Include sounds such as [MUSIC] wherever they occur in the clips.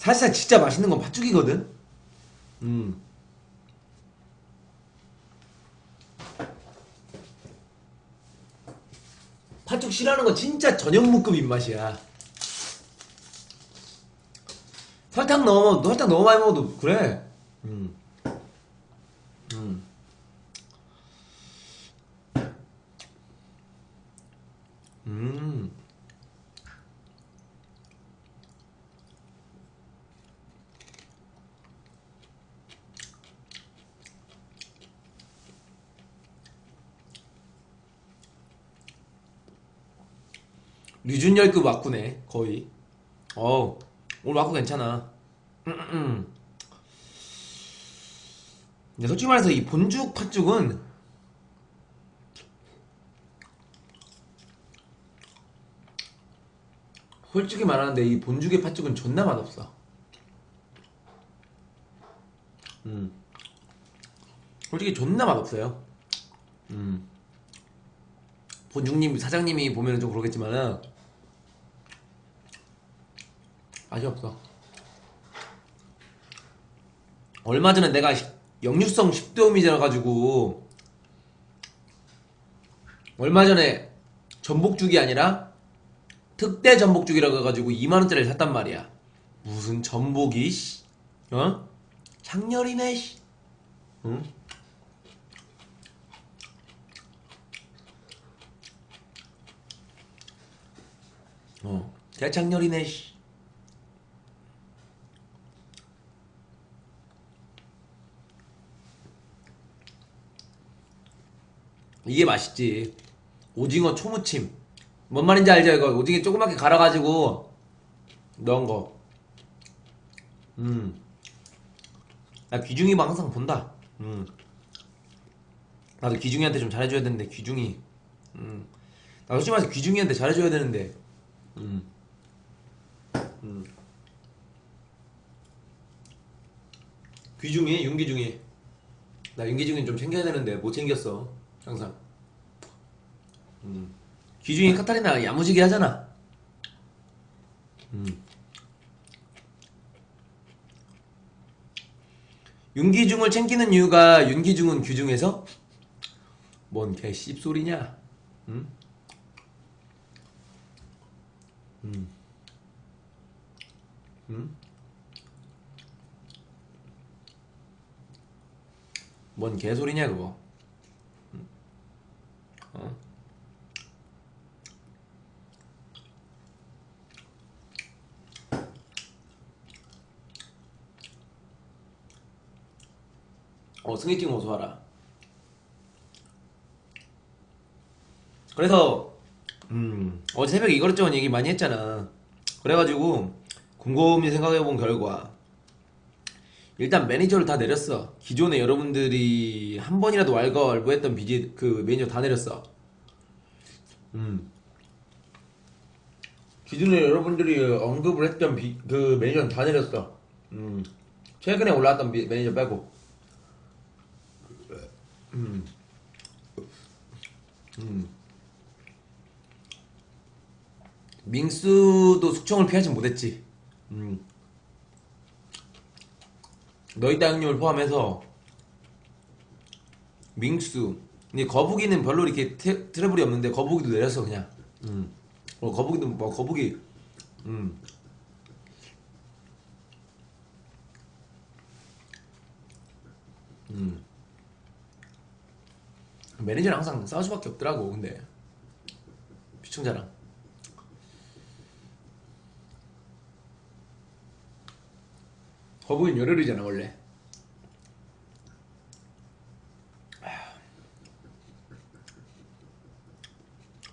사실상 진짜 맛있는 건 팥죽이거든. 음. 팥죽 싫어하는 건 진짜 전현무급 입맛이야. 설탕 넣어, 설탕 너무 많이 먹어도 그래. 음. 음. 음. 류준열급 왁구네 거의. 어 오늘 왁구 괜찮아. 음, 음, 음. 근데 솔직히 말해서 이 본죽 팥죽은 솔직히 말하는데 이 본죽의 팥죽은 존나 맛없어. 음. 솔직히 존나 맛없어요. 음. 본죽님 사장님이 보면은 좀 그러겠지만은 맛이 없어. 얼마 전에 내가 식- 역류성 식도염이 져가지고 얼마 전에 전복죽이 아니라 특대 전복죽이라고 해가지고 2만 원짜리를 샀단 말이야. 무슨 전복이 씨, 어? 장렬이네 씨, 응? 어, 대창렬이네 씨. 이게 맛있지. 오징어 초무침. 뭔 말인지 알죠? 이거 오징어 조그맣게 갈아가지고 넣은 거. 음. 나 귀중이 방 항상 본다. 음. 나도 귀중이한테 좀 잘해줘야 되는데 귀중이. 음. 나 솔직히 말해서 귀중이한테 잘해줘야 되는데. 음. 음. 귀중이, 윤기중이. 나 윤기중이 좀 챙겨야 되는데 못 챙겼어. 항상. 음. 귀중이 카타리나 야무지게 하잖아. 음. 윤기중을 챙기는 이유가 윤기중은 규중에서 뭔 개 씹소리냐? 응? 음. 음? 뭔 개소리냐 그거? 음. 어? 어 어서 와라. 그래서 음 어제 새벽에 이거저것 얘기 많이 했잖아. 그래가지고 곰곰이 생각해본 결과 일단 매니저를 다 내렸어. 기존에 여러분들이 한 번이라도 왈가왈부했던 BJ 그 매니저 다 내렸어. 음. 기존에 여러분들이 언급을 했던 비, 그 매니저는 다 내렸어. 음. 최근에 올라왔던 미- 매니저 빼고. 음. 음. 민수도 숙청을 피하지 못했지. 음. 너희 땅님을 포함해서 민수. 근데 거북이는 별로 이렇게 테, 트러블이 없는데 거북이도 내렸어 그냥. 음. 어, 거북이도 뭐 거북이. 음. 음. 매니저는 항상 싸울 수밖에 없더라고 근데 시청자랑 거북이는 열혈이잖아 원래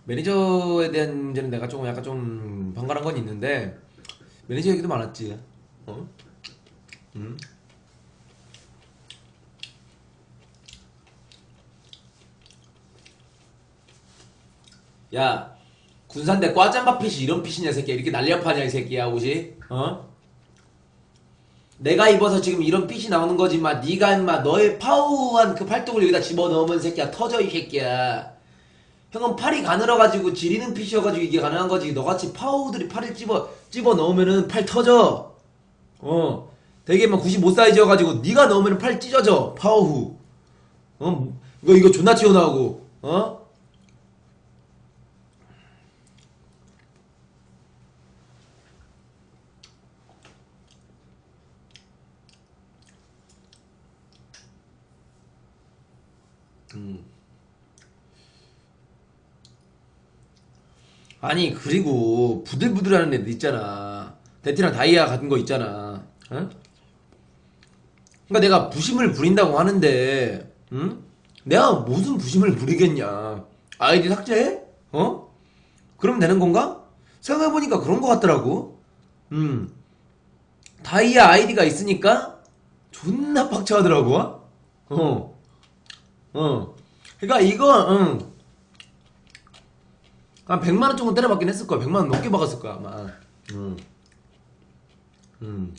매니저에 대한 문제는 내가 조금 약간 좀 반감한 건 있는데 매니저 얘기도 많았지 어? 음? 야 군산대 과잠바 핏이 이런 핏이냐 이 새끼야 이렇게 날렵하냐 이 새끼야 옷이 어? 내가 입어서 지금 이런 핏이 나오는 거지 마 네가 임마 너의 파워한 그 팔뚝을 여기다 집어넣으면 새끼야 터져 이 새끼야. 형은 팔이 가늘어가지고 지리는 핏이어가지고 이게 가능한 거지. 너같이 파워들이 팔을 집어 집어 넣으면은 팔 터져. 어. 되게 막 95 사이즈여가지고 네가 넣으면 팔 찢어져. 파워후. 어? 이거 이거 존나 튀어나오고. 어 아니 그리고 부들부들하는 애들 있잖아 데티랑 다이아 같은 거 있잖아 응? 그러니까 내가 부심을 부린다고 하는데 응? 내가 무슨 부심을 부리겠냐 아이디 삭제해? 어? 그러면 되는 건가? 생각해보니까 그런 거 같더라고 음 다이아 아이디가 있으니까 존나 빡쳐하더라고 어 어. 그러니까 이거 응. 한 100만 원 정도 때려박긴 했을 거야. 100만 원 넘게 박았을 거야, 아마. 음. 음.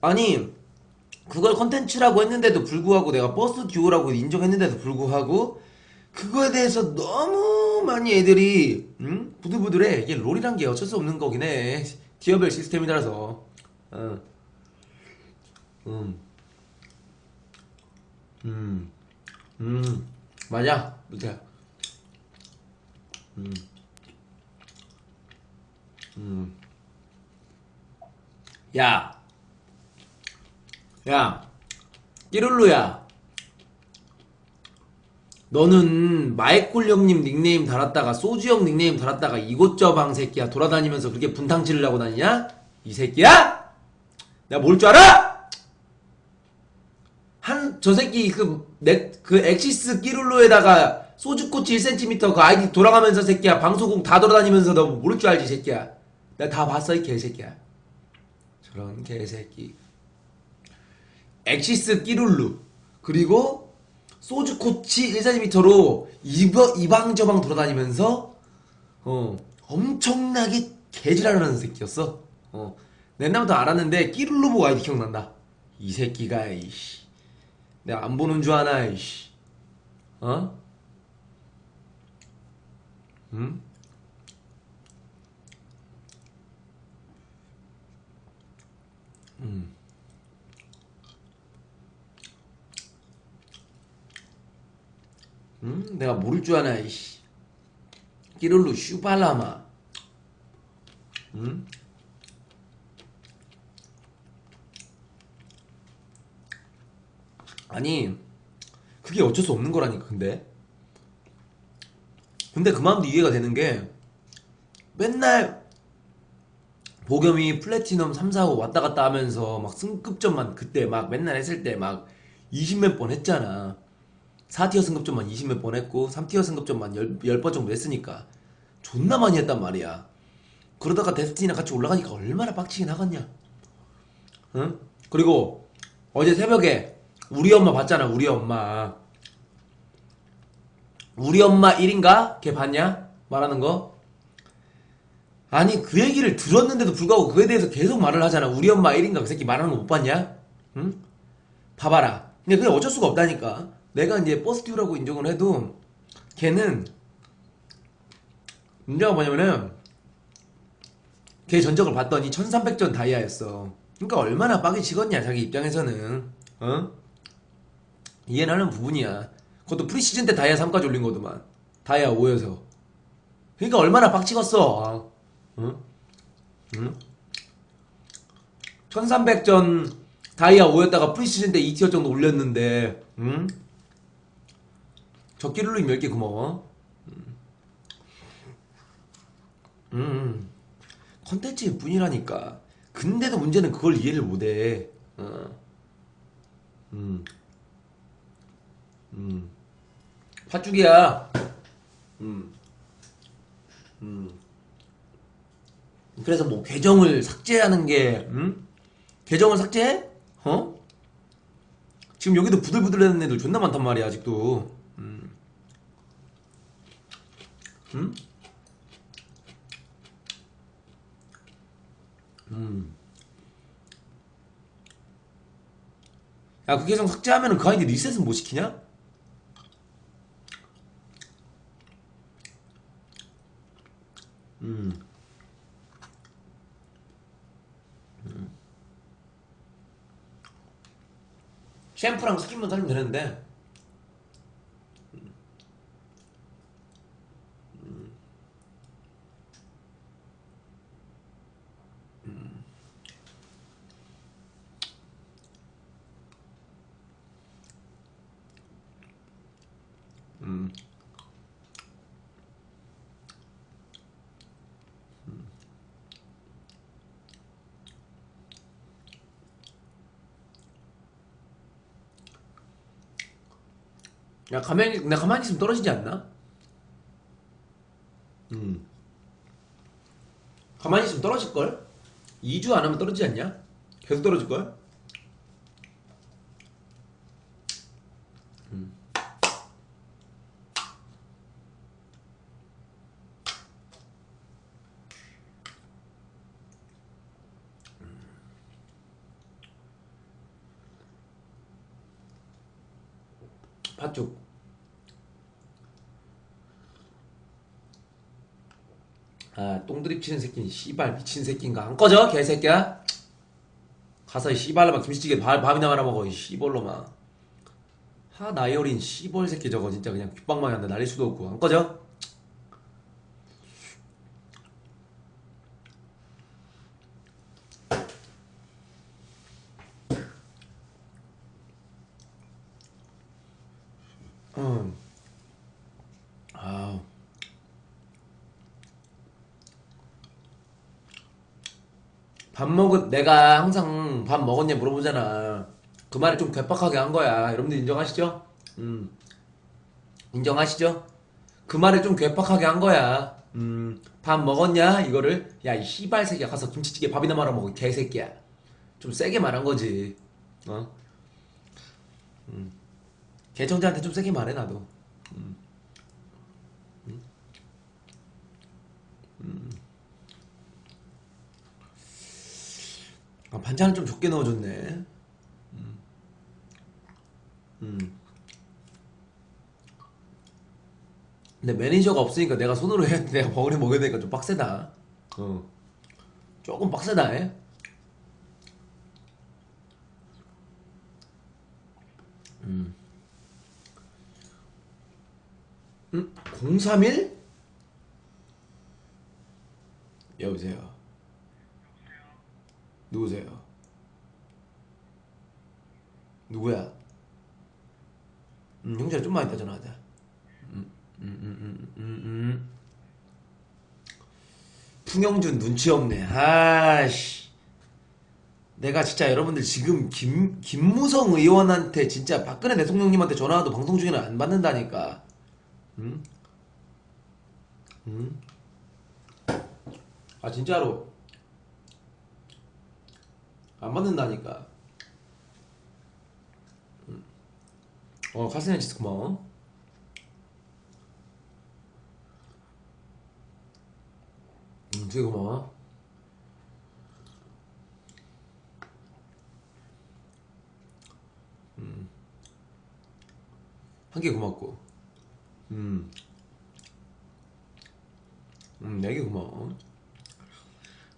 아니, 그걸 컨텐츠라고 했는데도 불구하고 내가 버스 듀오라고 인정했는데도 불구하고 그거에 대해서 너무 많이 애들이 응? 부들부들해. 이게 롤이란 게 어쩔 수 없는 거긴 해. 티어별 시스템이라서. 어. 음. 음, 음, 맞아, 밑에. 음, 음. 야, 야, 끼룰루야. 너는 마에콜 형님 닉네임 달았다가 소주 형 닉네임 달았다가 이곳저방 새끼야 돌아다니면서 그렇게 분탕 치르려고 다니냐? 이 새끼야? 내가 뭘 줄 알아? 한저 새끼 그넥그 엑시스 끼룰로에다가 소주꼬치 1cm 그 아이디 돌아가면서 새끼야 방송국 다 돌아다니면서 너 모를 줄 알지 새끼야? 내가 다 봤어 이 개새끼야. 저런 개새끼. 엑시스 끼룰루. 그리고 소주코치 1cm로 이방저방 돌아다니면서 어 엄청나게 개지랄하는 새끼였어. 어. 옛날부터 알았는데 끼룰루 보고 아이디 기억난다. 이 새끼가 이씨 내가 안 보는 줄 아나 이씨 어? 응? 음. 응? 내가 모를 줄 아나 이씨 끼룰루 슈발라마 응? 아니 그게 어쩔 수 없는 거라니까 근데. 근데 그 마음도 이해가 되는 게 맨날 보겸이 플래티넘 3, 4, 5 왔다 갔다 하면서 막 승급전만 그때 막 맨날 했을 때 막 20몇 번 했잖아. 4티어 승급전만 20몇 번 했고 3티어 승급전만 10, 10번 정도 했으니까 존나 많이 했단 말이야. 그러다가 데스티니랑 같이 올라가니까 얼마나 빡치긴 하겠냐. 응? 그리고 어제 새벽에 우리 엄마 봤잖아 우리 엄마 우리 엄마 1인가? 걔 봤냐? 말하는 거? 아니 그 얘기를 들었는데도 불구하고 그에 대해서 계속 말을 하잖아 우리 엄마 1인가 그 새끼 말하는 거 못 봤냐? 응? 봐봐라 근데 그게 어쩔 수가 없다니까 내가 이제 버스듀라고 인정을 해도 걔는 문제가 뭐냐면은 걔 전적을 봤더니 1300전 다이아였어 그러니까 얼마나 빡이 식었냐 자기 입장에서는 어? 이해는 하는 부분이야 그것도 프리시즌 때 다이아 3까지 올린 거더만 다이아 5여서 그러니까 얼마나 빡치겠어 응? 응? 1300전 다이아 5였다가 프리시즌 때 2티어 정도 올렸는데 응? 적기룰로 10개 고마워 음. 음. 컨텐츠일 뿐이라니까 근데도 문제는 그걸 이해를 못해 어. 음. 음. 팥죽이야. 음. 음. 그래서 뭐 계정을 삭제하는 게, 음? 계정을 삭제해? 어? 지금 여기도 부들부들하는 애들 존나 많단 말이야 아직도. 음. 음? 음. 야, 그 계정 삭제하면은 그 아이디 리셋은 못 시키냐? 음. 음. 샴푸랑 스킨만 살면 되는데 야 가만히 나 가만히 있으면 떨어지지 않나? 음. 가만히 있으면 떨어질 걸? 2주 안 하면 떨어지지 않냐? 계속 떨어질 걸? 팥죽 아 똥드립 치는 새끼는 씨발 미친 새끼인가? 안 꺼져 개새끼야? 가서 이 씨발로만 김치찌개 밥, 밥이나 말아 먹어 이 씨벌로만 하 나이 어린 씨벌 새끼 저거 진짜 그냥 귓방망이 한다 날릴 수도 없고 안 꺼져 음. 아우. 밥 먹은 내가 항상 밥 먹었냐 물어보잖아. 그 말을 좀 괴팍하게 한 거야. 여러분들 인정하시죠? 음. 인정하시죠? 그 말을 좀 괴팍하게 한 거야. 음. 밥 먹었냐? 이거를 야, 이 씨발 새끼야 가서 김치찌개 밥이나 말아 먹어. 이 개새끼야. 좀 세게 말한 거지. 어? 개청자한테 좀 세게 말해 나도. 음. 음. 아, 반찬을 좀 적게 넣어줬네. 음. 음. 근데 매니저가 없으니까 내가 손으로 해야 내가 버거리 먹여야 되니까 좀 빡세다. 어. 조금 빡세다. 해. 음. 음? 031? 여보세요. 누구세요? 누구야? 음, 형제랑 좀만 이따 전화하자. 음, 음, 음, 음, 음, 음. 풍영준 눈치 없네. 아씨. 내가 진짜 여러분들 지금 김, 김무성 의원한테 진짜 박근혜 대통령님한테 전화와도 방송 중에는 안 받는다니까. 응? 응? 아 진짜로 안 받는다니까. 응. 어 카스네 지스 고마워. 응 되게 고마워. 한개 고맙고. 음. 음, 네개 고마워.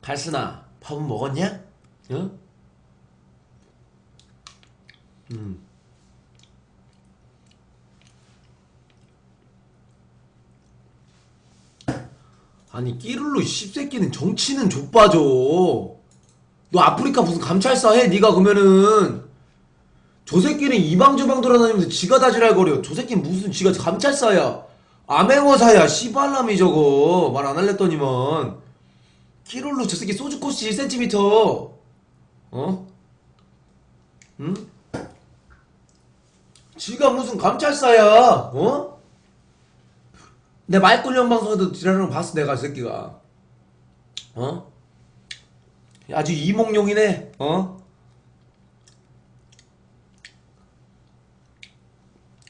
갈스나, 밥은 먹었냐? 응? 음. 아니, 끼룰로 이 씹새끼는 정치는 족봐줘. 너 아프리카 무슨 감찰사 해? 네가 그러면은 저 새끼는 이방저방 돌아다니면서 지가 다지랄거려. 저 새끼는 무슨 지가 감찰사야. 암행어사야. 씨발람이 저거. 말 안 할랬더니만. 키롤로 저 새끼 소주 코스 1cm. 어? 응? 지가 무슨 감찰사야. 어? 내 말꿀령 방송에도 지랄하는 거 봤어 내가 저 새끼가. 어? 아주 이몽룡이네. 어?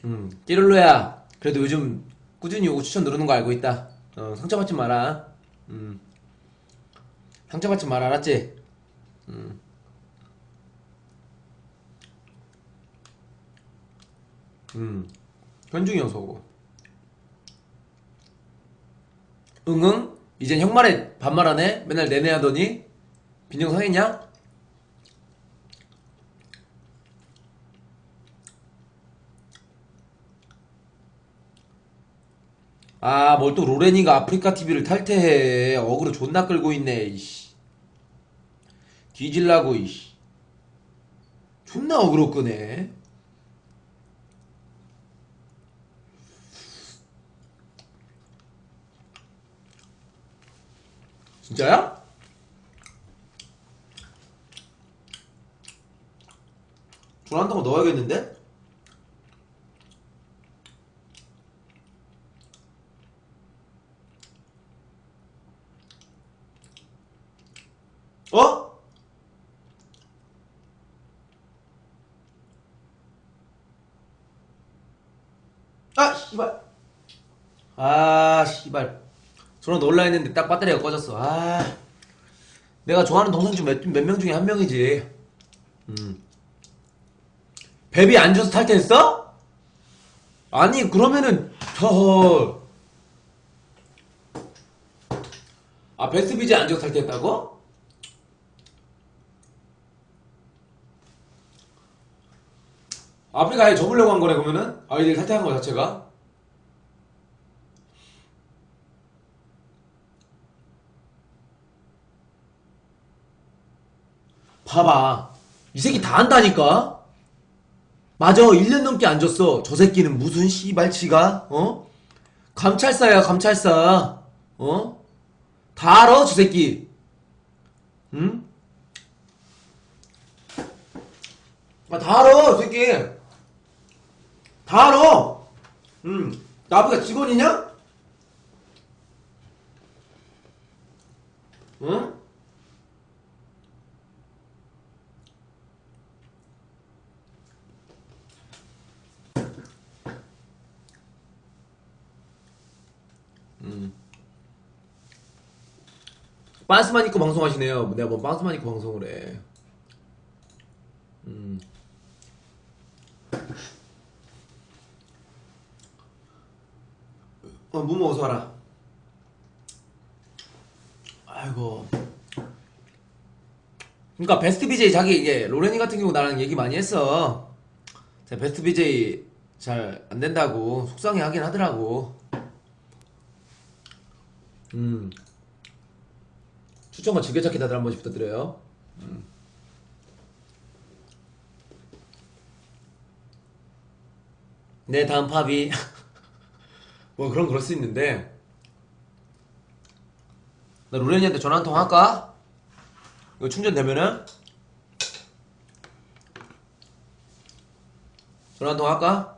음, 끼룰로야. 그래도 요즘 꾸준히 요거 추천 누르는 거 알고 있다. 어, 상처받지 마라. 음. 상처받지 마라, 알았지? 음. 음. 현중이 형 서고 응응? 이젠 형말에 반말하네? 맨날 내내 하더니? 빈정 상했냐 아, 뭘 또 로렌이가 아프리카 TV를 탈퇴해. 어그로 존나 끌고 있네, 이씨. 뒤질라고, 이씨. 존나 어그로 끄네. 진짜야? 조난다고 넣어야겠는데? 어? 아, 씨발. 아, 씨발. 저런 놀라 했는데 딱 배터리가 꺼졌어. 아. 내가 좋아하는 동생 중 몇 명 중에 한 명이지. 음. 베비 안 줘서 탈퇴했어? 아니, 그러면은, 저, 아, 베스트 비제 안 줘서 탈퇴했다고? 아프리카에 접으려고 한 거네, 그러면은? 아이들 탈퇴한 거 자체가? 봐봐. 이 새끼 다 한다니까? 맞아. 1년 넘게 안 줬어. 저 새끼는 무슨 씨발치가? 어? 감찰사야, 감찰사. 어? 다 알아, 저 새끼. 응? 아, 다 알아, 저 새끼. 다 알아. 응. 나 아프리카 직원이냐? 응? 빤스만 입고 방송하시네요. 내가 뭐 빤스만 입고 방송을 해. 음. 어, 무모 어서 와라. 아이고. 그러니까 베스트 BJ 자기 이게 로렌이 같은 경우 나랑 얘기 많이 했어. 제가 베스트 BJ 잘 안 된다고 속상해 하긴 하더라고. 음. 추천과 즐겨찾기 다들 한 번씩 부탁드려요. 음. 네, 다음 팝이. [LAUGHS] 뭐 그런 그럴 수 있는데. 나 로렌이한테 전화 한 통 할까? 이거 충전되면은? 전화 한 통 할까?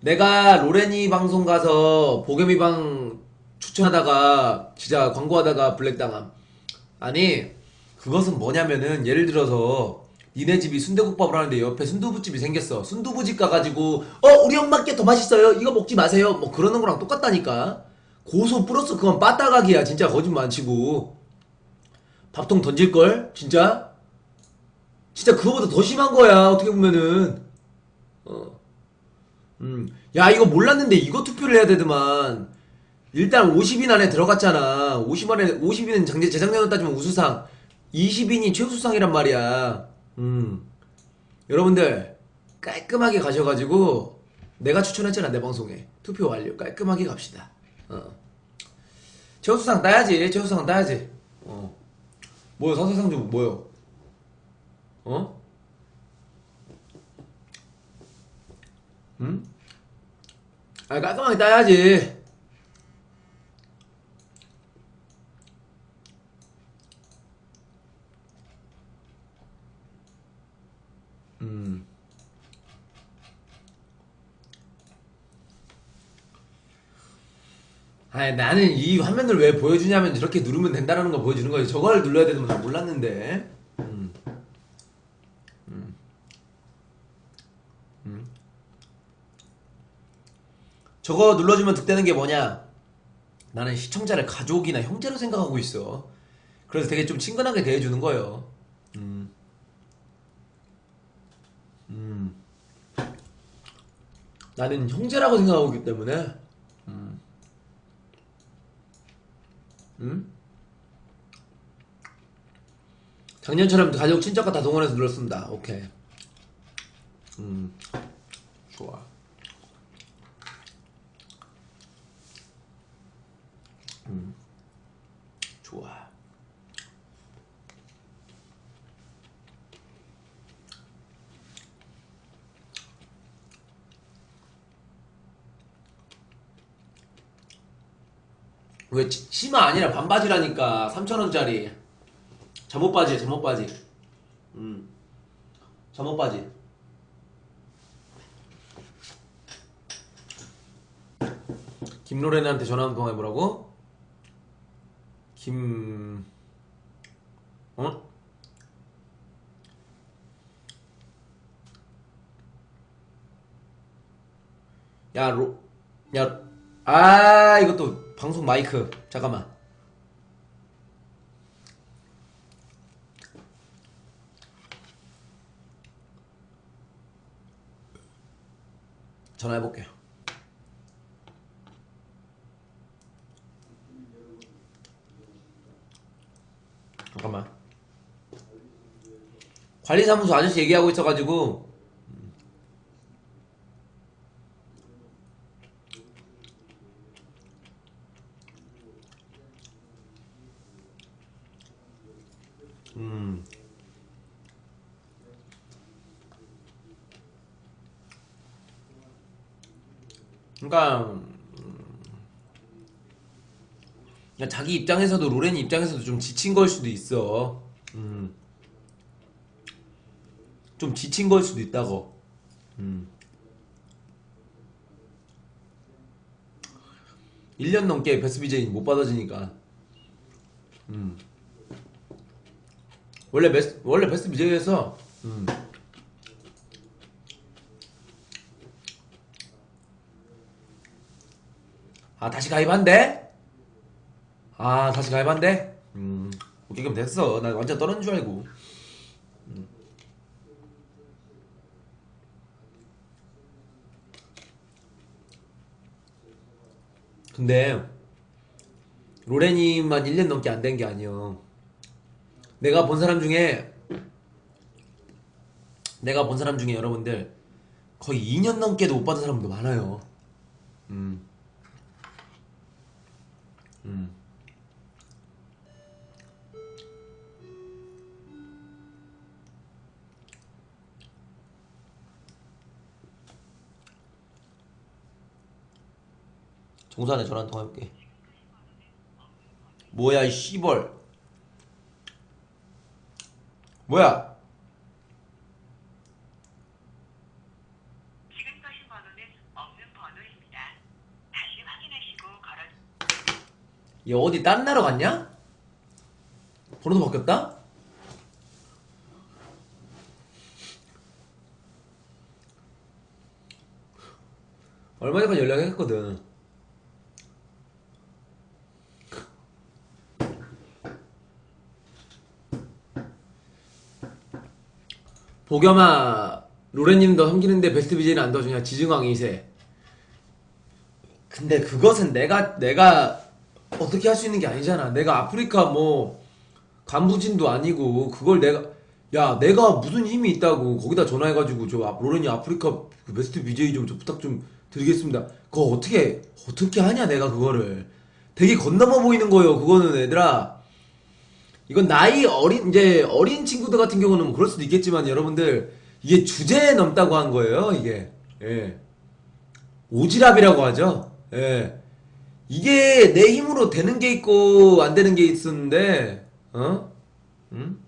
내가 로렌이 방송 가서 보겸이 방 추천하다가 진짜 광고하다가 블랙당함. 아니 그것은 뭐냐면은 예를 들어서 니네 집이 순대국밥을 하는데 옆에 순두부집이 생겼어. 순두부집 가가지고 어 우리 엄마께 더 맛있어요. 이거 먹지 마세요. 뭐 그러는 거랑 똑같다니까. 고소 플러스 그건 빠따각이야. 진짜 거짓말 안 치고. 밥통 던질 걸? 진짜? 진짜 그거보다 더 심한 거야. 어떻게 보면은. 어 음. 야, 이거 몰랐는데 이거 투표를 해야 되더만. 일단 50인 안에 들어갔잖아. 50 안에, 50인은 작년, 재작년으로 따지면 우수상. 20인이 최우수상이란 말이야. 음. 여러분들, 깔끔하게 가셔가지고, 내가 추천했잖아, 내 방송에. 투표 완료. 깔끔하게 갑시다. 어. 최우수상 따야지. 최우수상 따야지. 어. 뭐요? 서세상 좀 뭐요? 어? 응? 아 깔끔하게 따야지. 음. 아니 나는 이 화면을 왜 보여주냐면 이렇게 누르면 된다는 거 보여주는 거지. 저걸 눌러야 되는 건난 몰랐는데. 음. 음. 음. 저거 눌러주면 득되는 게 뭐냐? 나는 시청자를 가족이나 형제로 생각하고 있어. 그래서 되게 좀 친근하게 대해주는 거예요. 음. 음. 나는 형제라고 생각하고 있기 때문에. 음. 음? 작년처럼 가족 친척과 다 동원해서 눌렀습니다. 오케이. 음, 좋아. 음, 좋아. 왜 치- 치마 아니라 반바지라니까. 3천원짜리. 잠옷 바지 잠옷 바지. 음. 잠옷 바지. 김로렌한테 전화 한통 해보라고? 김... 어? 야, 로, 야, 아, 이것도 방송 마이크. 잠깐만. 전화해볼게요. 잠깐만. 관리사무소 아저씨 얘기하고 있어가지고 음. 그러니까 음, 그러니까 자기 입장에서도 로렌 입장에서도 좀 지친 걸 수도 있어. 음. 좀 지친 걸 수도 있다고. 음. 1년 넘게 BJ 못 받아지니까. 음. 원래 베스트 원래 베스트 BJ에서 음. 아 다시 가입한대? 아 다시 가입한대? 음 그럼 됐어 나 완전 떨어진 줄 알고 음. 근데 로렌이만 1년 넘게 안 된 게 아니여 내가 본 사람 중에 내가 본 사람 중에 여러분들 거의 2년 넘게도 못 받은 사람도 많아요 음. 음. 정산에 전화 한 통 해볼게. 뭐야 이 씨벌. 뭐야? 지금 거신 번호는 없는 번호입니다. 다시 확인하시고 걸어 얘 어디 딴 나라 갔냐? 번호도 바뀌었다? 얼마 전에 연락했거든. 보겸아, 로렌님도 섬기는데 베스트 BJ는 안 도와주냐? 지증왕 2세. 근데 그것은 내가 내가 어떻게 할 수 있는 게 아니잖아. 내가 아프리카 뭐 간부진도 아니고 그걸 내가 야 내가 무슨 힘이 있다고 거기다 전화해가지고 저 아- 로렌이 아프리카 그 베스트 BJ 좀 저 부탁 좀 드리겠습니다. 그거 어떻게 어떻게 하냐 내가 그거를 되게 건너머 보이는 거예요. 그거는 얘들아 이건 나이 어린 이제 어린 친구들 같은 경우는 뭐 그럴 수도 있겠지만 여러분들 이게 주제에 넘다고 한 거예요. 이게 예. 오지랖이라고 하죠. 예. 이게 내 힘으로 되는 게 있고 안 되는 게 있었는데, 어? 응?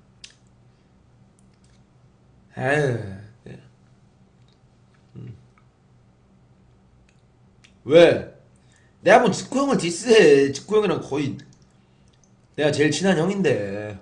에휴. 예. 음. 왜? 내가 한번 직구 형을 디스해. 직구 형이랑 거의 내가 제일 친한 형인데.